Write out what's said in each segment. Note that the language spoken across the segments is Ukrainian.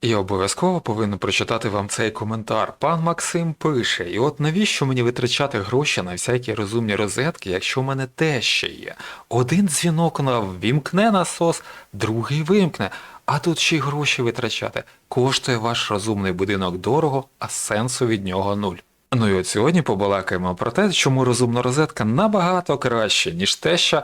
І обов'язково повинен прочитати вам цей коментар. Пан Максим пише: і от навіщо мені витрачати гроші на всякі розумні розетки, якщо в мене те ще є? Один дзвінок вімкне насос, другий вимкне, а тут ще й гроші витрачати. Коштує ваш розумний будинок дорого, а сенсу від нього нуль. Ну і от сьогодні побалакаємо про те, чому розумна розетка набагато краще, ніж те, що.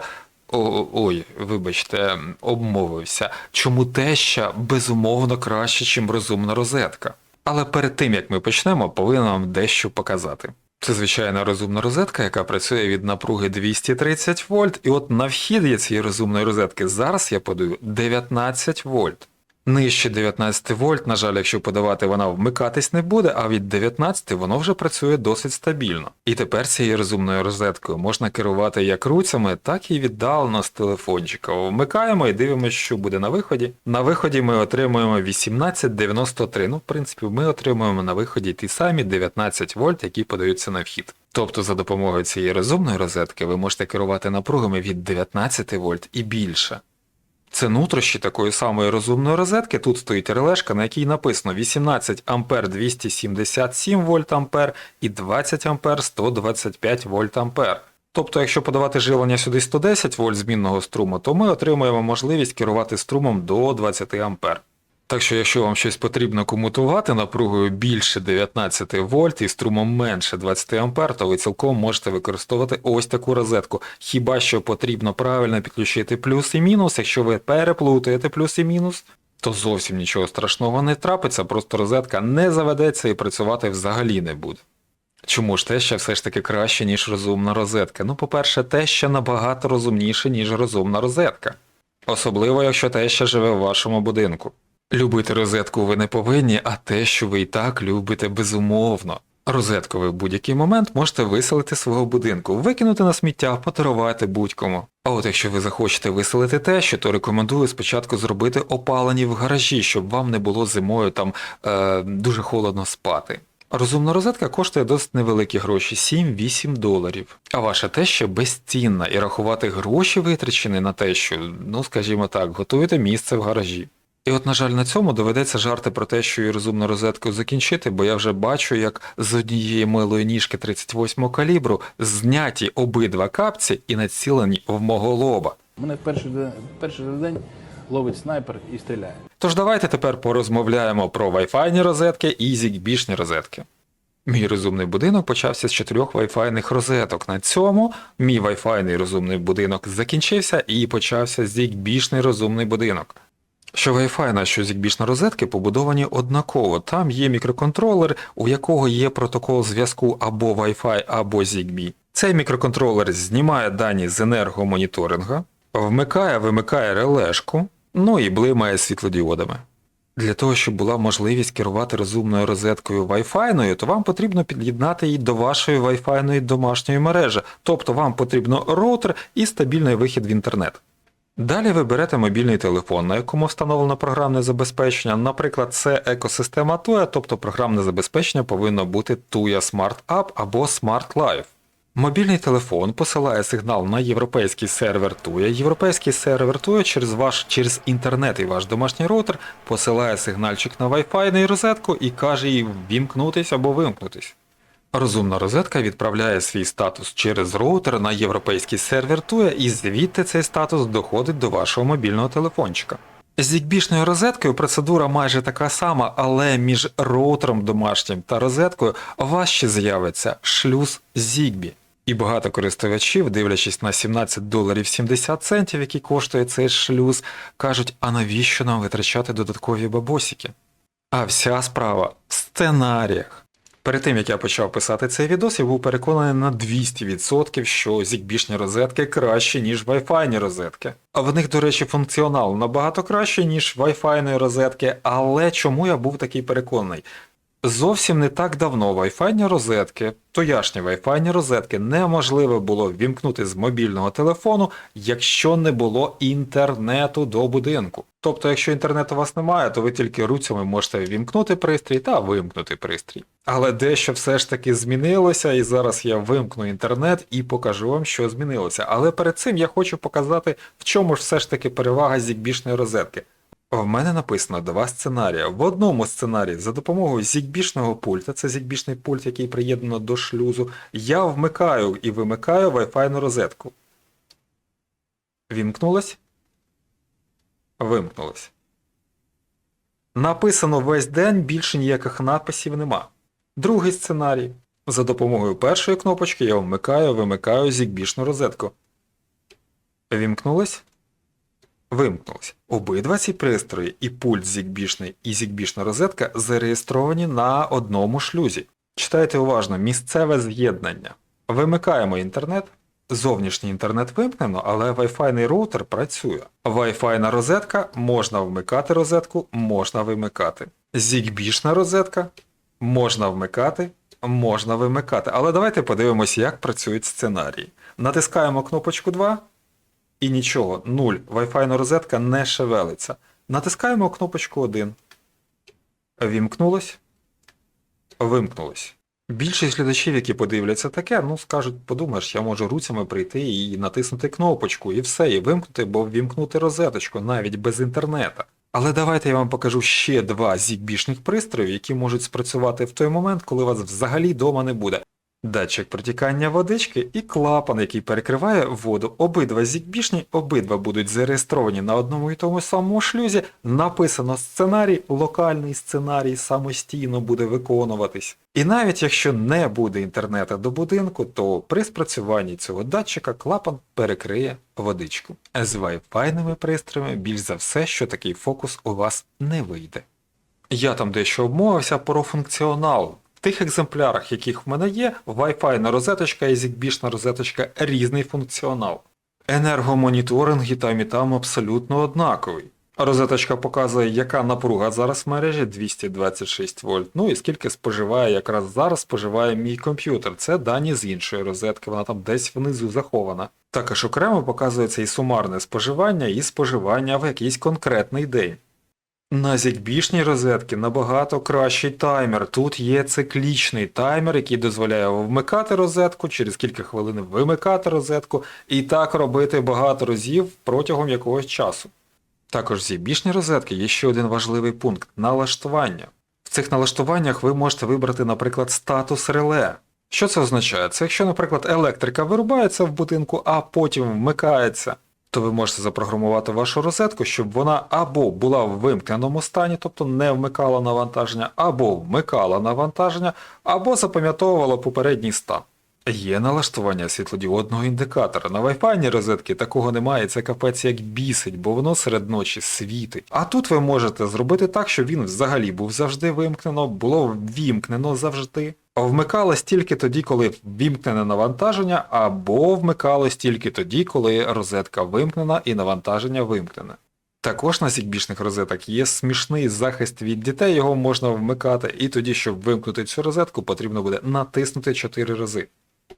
О, ой, вибачте, обмовився. Чому теща безумовно краще, ніж розумна розетка? Але перед тим як ми почнемо, повинен вам дещо показати. Це звичайна розумна розетка, яка працює від напруги 230 вольт, і от на вхід цієї розумної розетки зараз я подаю 19 вольт. Нижче 19 вольт, на жаль, якщо подавати, вона вмикатись не буде, а від 19 воно вже працює досить стабільно. І тепер цією розумною розеткою можна керувати як руцями, так і віддалено з телефончика. Вмикаємо і дивимося, що буде на виході. На виході ми отримуємо 1893. Ну, в принципі, ми отримуємо на виході ті самі 19 вольт, які подаються на вхід. Тобто за допомогою цієї розумної розетки ви можете керувати напругами від 19 вольт і більше. Це нутрощі такої самої розумної розетки. Тут стоїть релешка, на якій написано 18 ампер 277 вольт ампер і 20 ампер 125 вольт ампер. Тобто, якщо подавати живлення сюди 110 вольт змінного струму, то ми отримуємо можливість керувати струмом до 20 ампер. Так що, якщо вам щось потрібно комутувати напругою більше 19 вольт і струмом менше 20 ампер, то ви цілком можете використовувати ось таку розетку. Хіба що потрібно правильно підключити плюс і мінус, якщо ви переплутаєте плюс і мінус, то зовсім нічого страшного не трапиться, просто розетка не заведеться і працювати взагалі не буде. Чому ж теща все ж таки краще, ніж розумна розетка? Ну, по-перше, теща набагато розумніше, ніж розумна розетка. Особливо, якщо теща живе в вашому будинку. Любити розетку ви не повинні, а те, що ви і так любите безумовно. Розетку ви в будь-який момент можете виселити свого будинку, викинути на сміття, подарувати будь-кому. А от якщо ви захочете виселити тещу, то рекомендую спочатку зробити опалені в гаражі, щоб вам не було зимою там е, дуже холодно спати. Розумна розетка коштує досить невеликі гроші 7-8 доларів. А ваша теща безцінна і рахувати гроші витрачені на тещу, ну скажімо так, готуєте місце в гаражі. І от, на жаль, на цьому доведеться жарти про те, що і розумну розетку закінчити, бо я вже бачу, як з однієї милої ніжки 38 калібру зняті обидва капці і націлені в мого лоба. Мене в перший день, перший день ловить снайпер і стріляє. Тож давайте тепер порозмовляємо про вайфайні розетки і зігбішні розетки. Мій розумний будинок почався з чотирьох вайфайних розеток. На цьому мій вайфайний розумний будинок закінчився і почався зігбішний розумний будинок. Що Wi-Fi, що зігбішна розетки побудовані однаково. Там є мікроконтролер, у якого є протокол зв'язку або Wi-Fi, або ZigBee. Цей мікроконтролер знімає дані з енергомоніторинга, вмикає, вимикає релешку, ну і блимає світлодіодами. Для того, щоб була можливість керувати розумною розеткою Wi-Fi, то вам потрібно під'єднати її до вашої Wi-Fi домашньої мережі, тобто вам потрібно роутер і стабільний вихід в інтернет. Далі ви берете мобільний телефон, на якому встановлено програмне забезпечення. Наприклад, це екосистема TUA, тобто програмне забезпечення повинно бути TUA Smart App або Smart Life. Мобільний телефон посилає сигнал на європейський сервер TUA. Європейський сервер TUA через ваш через інтернет і ваш домашній роутер посилає сигнальчик на Wi-Fi і розетку і каже їй ввімкнутись або вимкнутись. Розумна розетка відправляє свій статус через роутер на європейський сервер TUA і звідти цей статус доходить до вашого мобільного телефончика. З зігбішною розеткою процедура майже така сама, але між роутером домашнім та розеткою ще з'явиться шлюз Zigbee. І багато користувачів, дивлячись на 17 доларів 70 центів, які коштує цей шлюз, кажуть, а навіщо нам витрачати додаткові бабосики? А вся справа в сценаріях. Перед тим як я почав писати цей відос, я був переконаний на 200%, що зігбішні розетки краще, ніж Wi-Fi розетки. А в них, до речі, функціонал набагато краще, ніж Wi-Fi розетки, але чому я був такий переконаний? Зовсім не так давно Wi-Fi розетки, тояшні Wi-Fi розетки неможливо було ввімкнути з мобільного телефону, якщо не було інтернету до будинку. Тобто, якщо інтернету у вас немає, то ви тільки руцями можете ввімкнути пристрій та вимкнути пристрій. Але дещо все ж таки змінилося, і зараз я вимкну інтернет і покажу вам, що змінилося. Але перед цим я хочу показати, в чому ж все ж таки перевага зігбішної розетки. В мене написано два сценарії. В одному сценарії за допомогою зігбішного пульта, це зігбішний пульт, який приєднано до шлюзу, я вмикаю і вимикаю Wi-Fi розетку. Вімкнулось? Вимкнулось. Написано весь день, більше ніяких надписів нема. Другий сценарій. За допомогою першої кнопочки я вмикаю, вимикаю зігбішну розетку. Вімкнулось? Вимкнулось. Обидва ці пристрої, і пульт зігбішний, і зігбішна розетка зареєстровані на одному шлюзі. Читайте уважно, місцеве з'єднання. Вимикаємо інтернет. Зовнішній інтернет вимкнено, але Wi-Fi роутер працює. Wi-Fi розетка можна вмикати розетку, можна вимикати. Зігбішна розетка можна вмикати, можна вимикати. Але давайте подивимося, як працюють сценарії. Натискаємо кнопочку 2 і нічого, 0. Wi-Fi розетка не шевелиться. Натискаємо кнопочку 1. Вімкнулось. Вимкнулось. Більшість глядачів, які подивляться таке, ну скажуть, подумаєш, я можу руцями прийти і натиснути кнопочку, і все, і вимкнути, бо ввімкнути розеточку навіть без інтернета. Але давайте я вам покажу ще два зігбішних пристрої, які можуть спрацювати в той момент, коли вас взагалі дома не буде. Датчик протікання водички і клапан, який перекриває воду. Обидва зігбішні, обидва будуть зареєстровані на одному і тому самому шлюзі. Написано сценарій, локальний сценарій самостійно буде виконуватись. І навіть якщо не буде інтернету до будинку, то при спрацюванні цього датчика клапан перекриє водичку. З Wi-Fi пристроями більш за все, що такий фокус у вас не вийде. Я там дещо обмовився про функціонал. Тих екземплярах, яких в мене є, Wi-Fi розеточка і ZigBee розеточка різний функціонал. Енергомоніторинг і там і там абсолютно однаковий. Розеточка показує, яка напруга зараз в мережі 226 вольт. Ну і скільки споживає, якраз зараз споживає мій комп'ютер. Це дані з іншої розетки, вона там десь внизу захована. Також окремо показується і сумарне споживання, і споживання в якийсь конкретний день. На зігбішній розетці набагато кращий таймер. Тут є циклічний таймер, який дозволяє вмикати розетку, через кілька хвилин вимикати розетку і так робити багато разів протягом якогось часу. Також в зігбішній розетки є ще один важливий пункт налаштування. В цих налаштуваннях ви можете вибрати, наприклад, статус реле. Що це означає? Це якщо, наприклад, електрика вирубається в будинку, а потім вмикається, то ви можете запрограмувати вашу розетку, щоб вона або була в вимкненому стані, тобто не вмикала навантаження, або вмикала навантаження, або запам'ятовувала попередній стан. Є налаштування світлодіодного індикатора. На Wi-Fi розетки такого немає, це капець як бісить, бо воно серед ночі світить. А тут ви можете зробити так, щоб він взагалі був завжди вимкнено, було ввімкнено завжди. Вмикалось тільки тоді, коли ввімкнене навантаження, або вмикалось тільки тоді, коли розетка вимкнена і навантаження вимкнене. Також на зігбішних розеток є смішний захист від дітей, його можна вмикати, і тоді, щоб вимкнути цю розетку, потрібно буде натиснути 4 рази.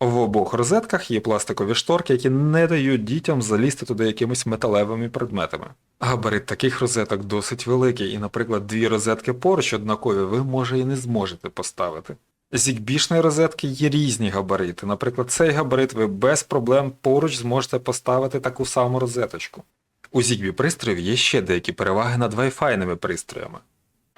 В обох розетках є пластикові шторки, які не дають дітям залізти туди якимись металевими предметами. Габарит таких розеток досить великий, і, наприклад, дві розетки поруч однакові ви може і не зможете поставити. Зігбішної розетки є різні габарити. Наприклад, цей габарит ви без проблем поруч зможете поставити таку саму розеточку. У Zigbee пристроїв є ще деякі переваги над Wi-Fi пристроями.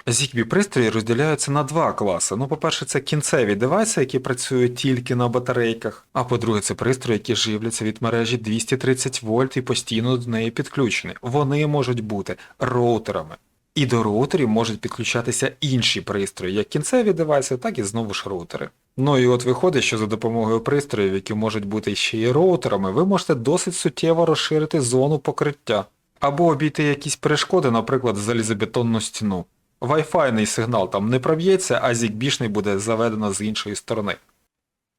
Zigbee пристрої розділяються на два класи. Ну, по-перше, це кінцеві девайси, які працюють тільки на батарейках, а по-друге, це пристрої, які живляться від мережі 230 вольт і постійно до неї підключені. Вони можуть бути роутерами. І до роутерів можуть підключатися інші пристрої, як кінцеві девайси, так і знову ж роутери. Ну і от виходить, що за допомогою пристроїв, які можуть бути ще й роутерами, ви можете досить суттєво розширити зону покриття. Або обійти якісь перешкоди, наприклад, залізобетонну стіну. Wi-Fi сигнал там не проб'ється, а зігбішний буде заведено з іншої сторони.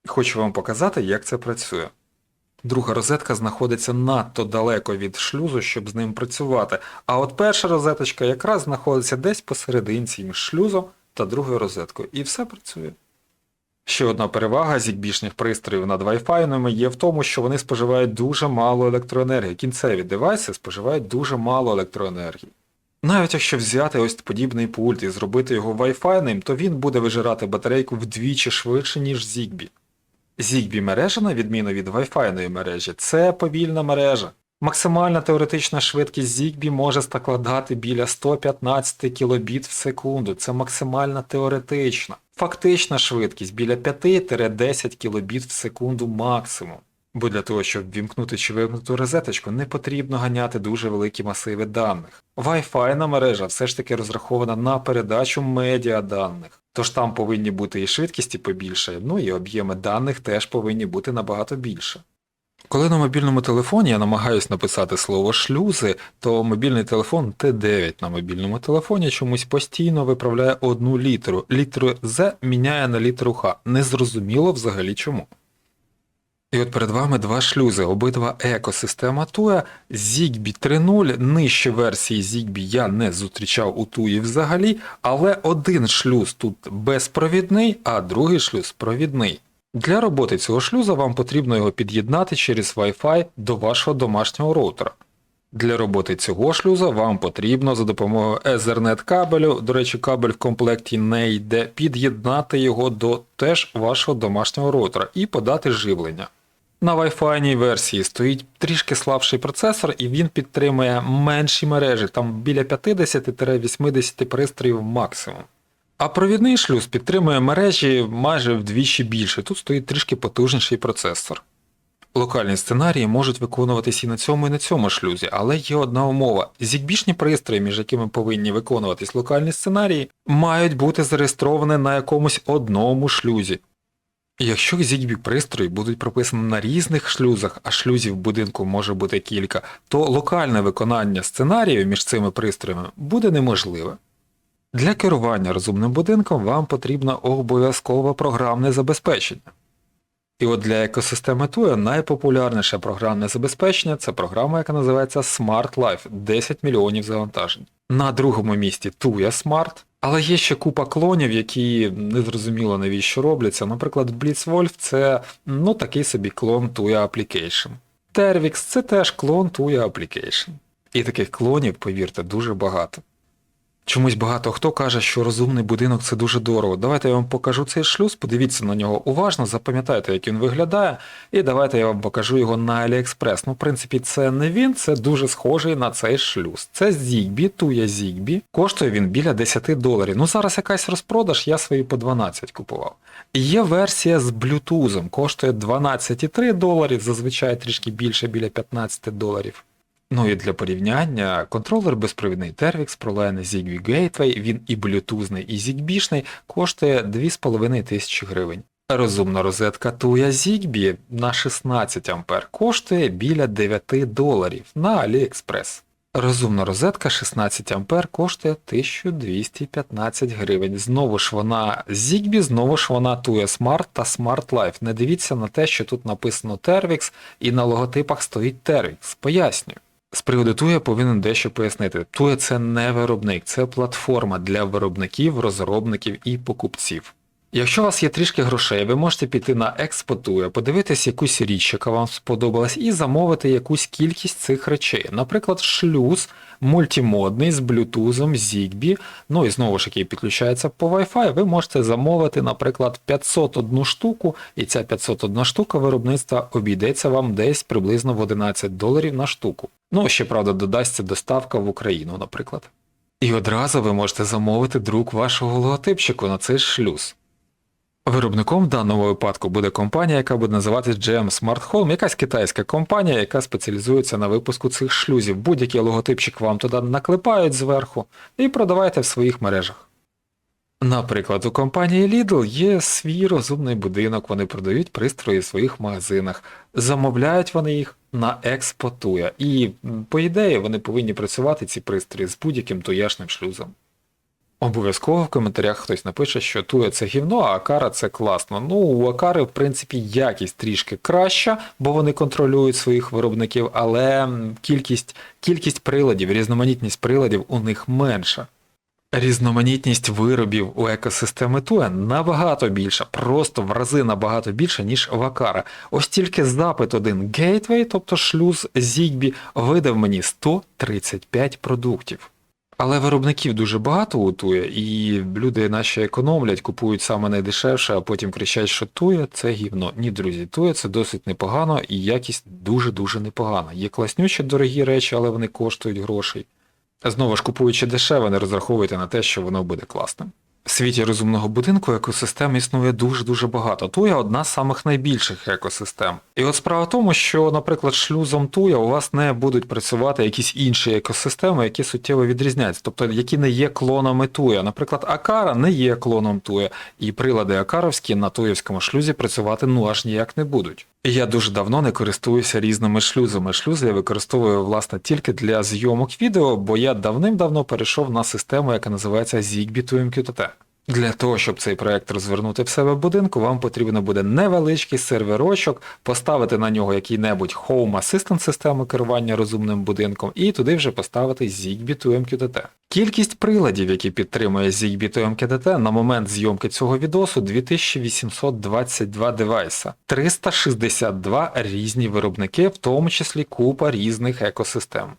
Хочу вам показати, як це працює. Друга розетка знаходиться надто далеко від шлюзу, щоб з ним працювати, а от перша розеточка якраз знаходиться десь посерединці між шлюзом та другою розеткою, і все працює. Ще одна перевага зігбішних пристроїв над Wi-Fi є в тому, що вони споживають дуже мало електроенергії. Кінцеві девайси споживають дуже мало електроенергії. Навіть якщо взяти ось подібний пульт і зробити його Wi-Fi, то він буде вижирати батарейку вдвічі швидше, ніж Zigbee. Zigbee мережа, на відміну від Wi-Fi мережі, це повільна мережа. Максимальна теоретична швидкість Zigbee може складати біля 115 кбіт в секунду. Це максимальна теоретична. Фактична швидкість біля 5-10 кбіт в секунду максимум. Бо для того, щоб вімкнути чи вимкнути розеточку, не потрібно ганяти дуже великі масиви даних. Wi-Fi мережа все ж таки розрахована на передачу медіаданих. Тож там повинні бути і швидкісті побільше, ну і об'єми даних теж повинні бути набагато більше. Коли на мобільному телефоні я намагаюсь написати слово шлюзи, то мобільний телефон Т9 на мобільному телефоні чомусь постійно виправляє одну літеру. Літеру З міняє на літеру Х. Незрозуміло взагалі чому. І от перед вами два шлюзи, обидва екосистема Туя, Zigbee 3.0, нижче версії Zigbee я не зустрічав у Туї взагалі, але один шлюз тут безпровідний, а другий шлюз провідний. Для роботи цього шлюза вам потрібно його під'єднати через Wi-Fi до вашого домашнього роутера. Для роботи цього шлюза вам потрібно за допомогою Ethernet кабелю, до речі, кабель в комплекті не йде, під'єднати його до теж вашого домашнього роутера і подати живлення. На Wi-Fi версії стоїть трішки слабший процесор, і він підтримує менші мережі, там біля 50-80 пристроїв максимум. А провідний шлюз підтримує мережі майже вдвічі більше, тут стоїть трішки потужніший процесор. Локальні сценарії можуть виконуватись і на цьому, і на цьому шлюзі, але є одна умова. Зігбішні пристрої, між якими повинні виконуватись локальні сценарії, мають бути зареєстровані на якомусь одному шлюзі. Якщо Zigbee пристрої будуть прописані на різних шлюзах, а шлюзів будинку може бути кілька, то локальне виконання сценарію між цими пристроями буде неможливе. Для керування розумним будинком вам потрібно обов'язково програмне забезпечення. І от для екосистеми Tuya найпопулярніше програмне забезпечення це програма, яка називається Smart Life 10 мільйонів завантажень. На другому місці Tuya Smart, але є ще купа клонів, які незрозуміло навіщо робляться. Наприклад, Blitzwolf це ну такий собі клон Tuya Application. Tervix це теж клон Tuya Application. І таких клонів, повірте, дуже багато. Чомусь багато хто каже, що розумний будинок це дуже дорого. Давайте я вам покажу цей шлюз, подивіться на нього уважно, запам'ятайте, як він виглядає, і давайте я вам покажу його на AliExpress. Ну, в принципі, це не він, це дуже схожий на цей шлюз. Це Zigbee, Tuya Zigbee. Коштує він біля 10 доларів. Ну зараз якась розпродаж, я свої по 12 купував. Є версія з Bluetooth, коштує 12,3 доларів, зазвичай трішки більше, біля 15 доларів. Ну і для порівняння, контролер безпровідний Tervix ProLine Zigbee Gateway, він і блютузний, і зігбішний, коштує 2500 гривень. Розумна розетка Tuya Zigbee на 16 А коштує біля 9 доларів на AliExpress. Розумна розетка 16 А коштує 1215 гривень. Знову ж вона Zigbee, знову ж вона Tuya Smart та Smart Life. Не дивіться на те, що тут написано Tervix і на логотипах стоїть Tervix. Пояснюю. З приводу Туя повинен дещо пояснити. Туя це не виробник, це платформа для виробників, розробників і покупців. Якщо у вас є трішки грошей, ви можете піти на Tuya, подивитись якусь річ, яка вам сподобалась, і замовити якусь кількість цих речей. Наприклад, шлюз мультимодний з Bluetooth, Zigbee, ну і знову ж який підключається по Wi-Fi, ви можете замовити, наприклад, 501 штуку, і ця 501 штука виробництва обійдеться вам десь приблизно в 11 доларів на штуку. Ну, ще правда, додасться доставка в Україну, наприклад. І одразу ви можете замовити друк вашого логотипчику на цей шлюз. Виробником в даному випадку буде компанія, яка буде називатись GM Smart Home, якась китайська компанія, яка спеціалізується на випуску цих шлюзів. Будь-який логотипчик вам туди наклепають зверху і продавайте в своїх мережах. Наприклад, у компанії Lidl є свій розумний будинок, вони продають пристрої в своїх магазинах, замовляють вони їх на експотуя. І, по ідеї, вони повинні працювати ці пристрої з будь-яким туяшним шлюзом. Обов'язково в коментарях хтось напише, що Туя це гівно, а Акара це класно. Ну, у Акари, в принципі, якість трішки краща, бо вони контролюють своїх виробників, але кількість, кількість приладів, різноманітність приладів у них менша. Різноманітність виробів у екосистеми Туя набагато більша, просто в рази набагато більша, ніж в Акара. Ось тільки запит один Gateway, тобто шлюз Zigbee, видав мені 135 продуктів. Але виробників дуже багато у Туя, і люди наші економлять, купують саме найдешевше, а потім кричать, що Туя це гівно. Ні, друзі, Туя це досить непогано і якість дуже-дуже непогана. Є класнючі дорогі речі, але вони коштують грошей. Знову ж купуючи дешеве, не розраховуйте на те, що воно буде класним. Світі розумного будинку екосистем існує дуже-дуже багато. Туя одна з самих найбільших екосистем. І от справа в тому, що, наприклад, шлюзом Туя у вас не будуть працювати якісь інші екосистеми, які суттєво відрізняються, тобто які не є клонами Туя. Наприклад, Акара не є клоном Туя, і прилади Акаровські на туївському шлюзі працювати ну аж ніяк не будуть. Я дуже давно не користуюся різними шлюзами. Шлюзи я використовую власне тільки для зйомок відео, бо я давним-давно перейшов на систему, яка називається Zigbee to MQTT. Для того, щоб цей проект розвернути в себе в будинку, вам потрібно буде невеличкий серверочок, поставити на нього який-небудь Home Assistant систему керування розумним будинком, і туди вже поставити Zigbee to MQTT. Кількість приладів, які підтримує Zigbee to MQTT на момент зйомки цього відосу 2822 девайса, 362 різні виробники, в тому числі купа різних екосистем.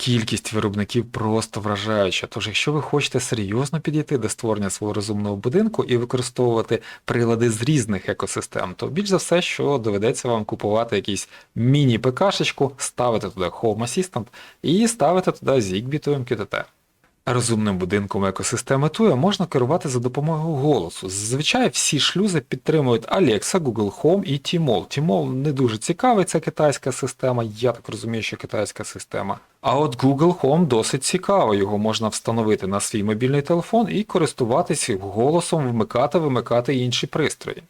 Кількість виробників просто вражаюча. Тож, якщо ви хочете серйозно підійти до створення свого розумного будинку і використовувати прилади з різних екосистем, то більш за все, що доведеться вам купувати якийсь міні-ПКшечку, ставити туди Home Assistant і ставити туди Zigbee to MQTT. Розумним будинком екосистеми Tuya можна керувати за допомогою голосу. Зазвичай всі шлюзи підтримують Alexa, Google Home і Tmall. Tmall не дуже цікавий, це китайська система, я так розумію, що китайська система. А от Google Home досить цікаво, його можна встановити на свій мобільний телефон і користуватися голосом, вмикати, вимикати інші пристрої.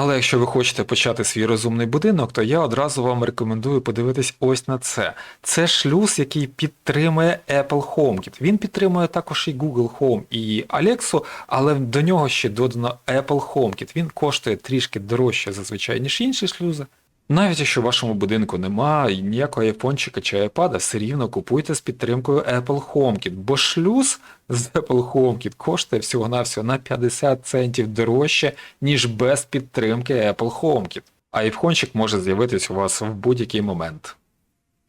Але якщо ви хочете почати свій розумний будинок, то я одразу вам рекомендую подивитись ось на це. Це шлюз, який підтримує Apple HomeKit. Він підтримує також і Google Home, і Alexa, але до нього ще додано Apple HomeKit. Він коштує трішки дорожче зазвичай, ніж інші шлюзи. Навіть якщо в вашому будинку немає ніякого айфончика чи айпада, все рівно купуйте з підтримкою Apple HomeKit, бо шлюз з Apple HomeKit коштує всього-навсього на 50 центів дорожче, ніж без підтримки Apple HomeKit. Айфончик може з'явитись у вас в будь-який момент.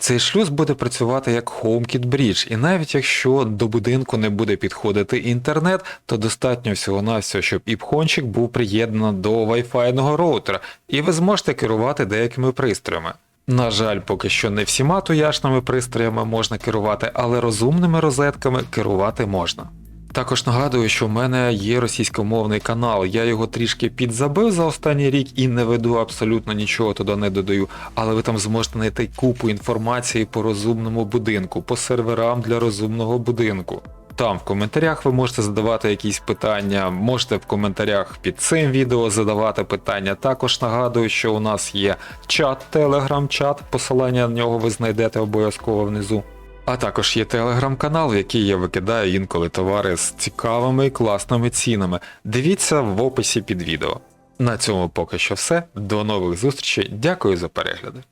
Цей шлюз буде працювати як HomeKit Bridge, і навіть якщо до будинку не буде підходити інтернет, то достатньо всього на все, щоб іпхончик був приєднано до Wi-Fi роутера, і ви зможете керувати деякими пристроями. На жаль, поки що не всіма туяшними пристроями можна керувати, але розумними розетками керувати можна. Також нагадую, що в мене є російськомовний канал. Я його трішки підзабив за останній рік і не веду абсолютно нічого туди не додаю. Але ви там зможете знайти купу інформації по розумному будинку, по серверам для розумного будинку. Там в коментарях ви можете задавати якісь питання, можете в коментарях під цим відео задавати питання. Також нагадую, що у нас є чат, телеграм-чат, посилання на нього ви знайдете обов'язково внизу. А також є телеграм-канал, в який я викидаю інколи товари з цікавими і класними цінами. Дивіться в описі під відео. На цьому поки що все. До нових зустрічей. Дякую за перегляди.